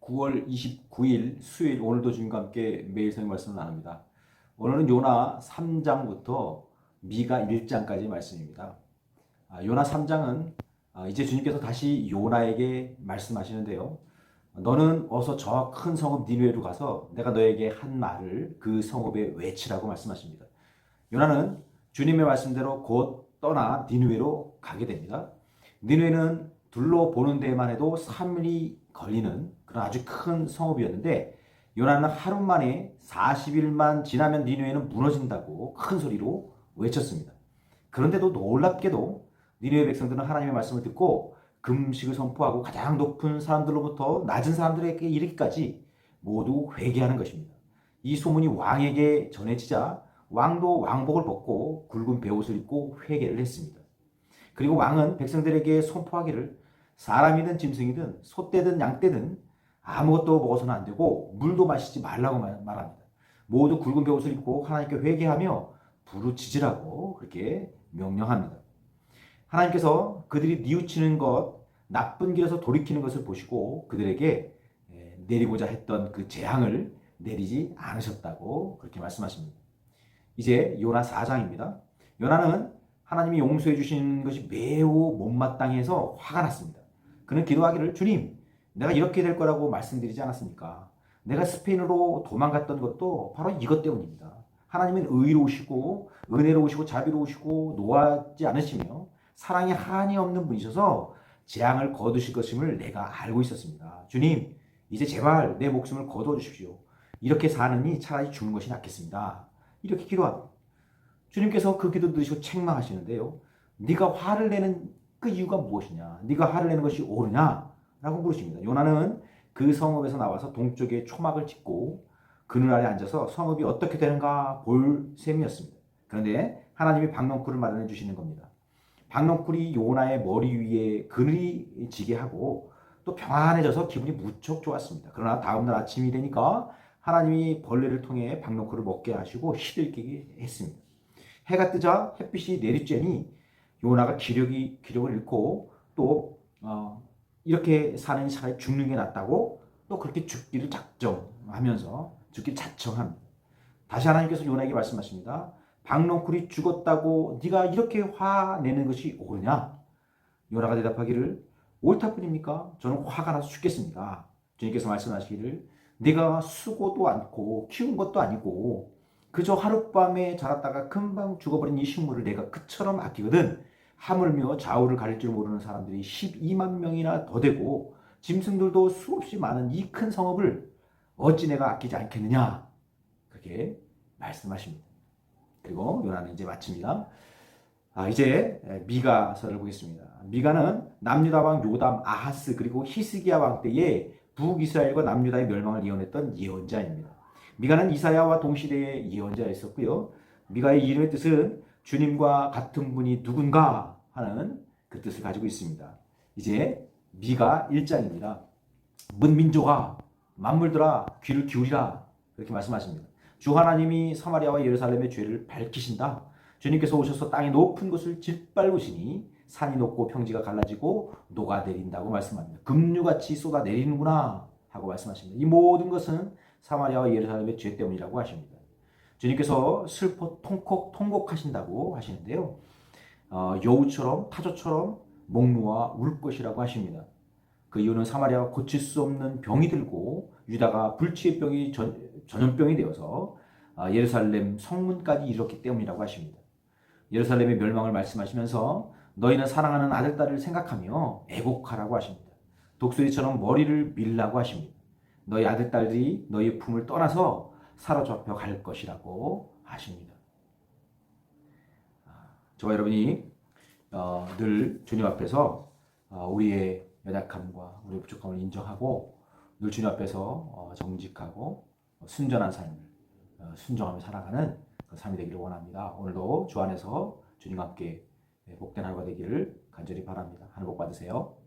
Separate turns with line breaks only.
(9월 29일) 수요일 오늘도 주님과 함께 매일 성경 말씀을 나눕니다. 오늘은 요나 3장부터 미가 1장까지 말씀입니다. 아, 요나 3장은 아, 이제 주님께서 다시 요나에게 말씀하시는데요. 너는 어서 저 큰 성읍 니누에로 가서 내가 너에게 한 말을 그 성읍에 외치라고 말씀하십니다. 요나는 주님의 말씀대로 곧 떠나 니누에로 가게 됩니다. 니누에는 둘러보는 데만 해도 3일이 걸리는 그런 아주 큰 성읍이었는데 요나는 하루 만에 40일만 지나면 니누에는 무너진다고 큰 소리로 외쳤습니다. 그런데도 놀랍게도 니누의 백성들은 하나님의 말씀을 듣고 금식을 선포하고 가장 높은 사람들로부터 낮은 사람들에게 이르기까지 모두 회개하는 것입니다. 이 소문이 왕에게 전해지자 왕도 왕복을 벗고 굵은 베옷을 입고 회개를 했습니다. 그리고 왕은 백성들에게 선포하기를 사람이든 짐승이든 소떼든 양떼든 아무것도 먹어서는 안 되고 물도 마시지 말라고 말합니다. 모두 굵은 베옷을 입고 하나님께 회개하며 부르짖으라고 그렇게 명령합니다. 하나님께서 그들이 뉘우치는 것, 나쁜 길에서 돌이키는 것을 보시고 그들에게 내리고자 했던 그 재앙을 내리지 않으셨다고 그렇게 말씀하십니다. 이제 요나 4장입니다. 요나는 하나님이 용서해 주신 것이 매우 못마땅해서 화가 났습니다. 그는 기도하기를 주님, 내가 이렇게 될 거라고 말씀드리지 않았습니까? 내가 스페인으로 도망갔던 것도 바로 이것 때문입니다. 하나님은 의로우시고 은혜로우시고 자비로우시고 노하지 않으시며 사랑에 한이 없는 분이셔서 재앙을 거두실 것임을 내가 알고 있었습니다. 주님, 이제 제발 내 목숨을 거두어 주십시오. 이렇게 사느니 차라리 죽는 것이 낫겠습니다. 이렇게 기도합니다. 주님께서 그 기도 들으시고 책망하시는데요. 네가 화를 내는 그 이유가 무엇이냐? 네가 화를 내는 것이 옳으냐? 라고 물으십니다. 요나는 그 성읍에서 나와서 동쪽에 초막을 짓고 그늘 아래 앉아서 성읍이 어떻게 되는가 볼 셈이었습니다. 그런데 하나님이 박넝쿨을 마련해 주시는 겁니다. 박넝쿨이 요나의 머리 위에 그늘이 지게 하고 또 평안해져서 기분이 무척 좋았습니다. 그러나 다음날 아침이 되니까 하나님이 벌레를 통해 박넝쿨을 먹게 하시고 시들게 했습니다. 해가 뜨자 햇빛이 내리쬐니 요나가 기력이 기력을 잃고 또 어, 이렇게 사는 차라리 죽는 게 낫다고 또 그렇게 죽기를 작정하면서 죽기 자청합니다. 다시 하나님께서 요나에게 말씀하십니다. 박농쿨이 죽었다고 네가 이렇게 화내는 것이 옳으냐? 요나가 대답하기를 옳다 뿐입니까? 저는 화가 나서 죽겠습니다. 주님께서 말씀하시기를 네가 수고도 않고 키운 것도 아니고 그저 하룻밤에 자랐다가 금방 죽어버린 이 식물을 내가 그처럼 아끼거든 하물며 좌우를 가릴 줄 모르는 사람들이 12만 명이나 더 되고 짐승들도 수없이 많은 이 큰 성읍을 어찌 내가 아끼지 않겠느냐 그렇게 말씀하십니다. 그리고 요나는 이제 마칩니다. 아, 이제 미가서를 보겠습니다. 미가는 남유다 왕 요담 아하스 그리고 히스기야 왕 때에 북이스라엘과 남유다의 멸망을 예언했던 예언자입니다. 미가는 이사야와 동시대의 예언자였었고요. 미가의 이름의 뜻은 주님과 같은 분이 누군가 하는 그 뜻을 가지고 있습니다. 이제 미가 1장입니다. 문민족아 만물들아 귀를 기울이라 그렇게 말씀하십니다. 주 하나님이 사마리아와 예루살렘의 죄를 밝히신다. 주님께서 오셔서 땅의 높은 곳을 짓밟으시니 산이 높고 평지가 갈라지고 녹아내린다고 말씀합니다. 급류같이 쏟아내리는구나 하고 말씀하십니다. 이 모든 것은 사마리아와 예루살렘의 죄 때문이라고 하십니다. 주님께서 슬퍼 통곡 통곡하신다고 하시는데요. 어, 여우처럼 타조처럼 목놓아 울 것이라고 하십니다. 그 이유는 사마리아가 고칠 수 없는 병이 들고 유다가 불치의 병이 전, 전염병이 되어서 어, 예루살렘 성문까지 이르렀기 때문이라고 하십니다. 예루살렘의 멸망을 말씀하시면서 너희는 사랑하는 아들 딸을 생각하며 애곡하라고 하십니다. 독수리처럼 머리를 밀라고 하십니다. 너희 아들 딸들이 너희 품을 떠나서 사로잡혀 갈 것이라고 하십니다. 아, 저와 여러분이 어, 늘 주님 앞에서 어, 우리의 연약함과 우리의 부족함을 인정하고 늘 주님 앞에서 어, 정직하고 순전한 삶을 어, 순종하며 살아가는 그 삶이 되기를 원합니다. 오늘도 주 안에서 주님과 함께 복된 하루가 되기를 간절히 바랍니다. 하늘 복 받으세요.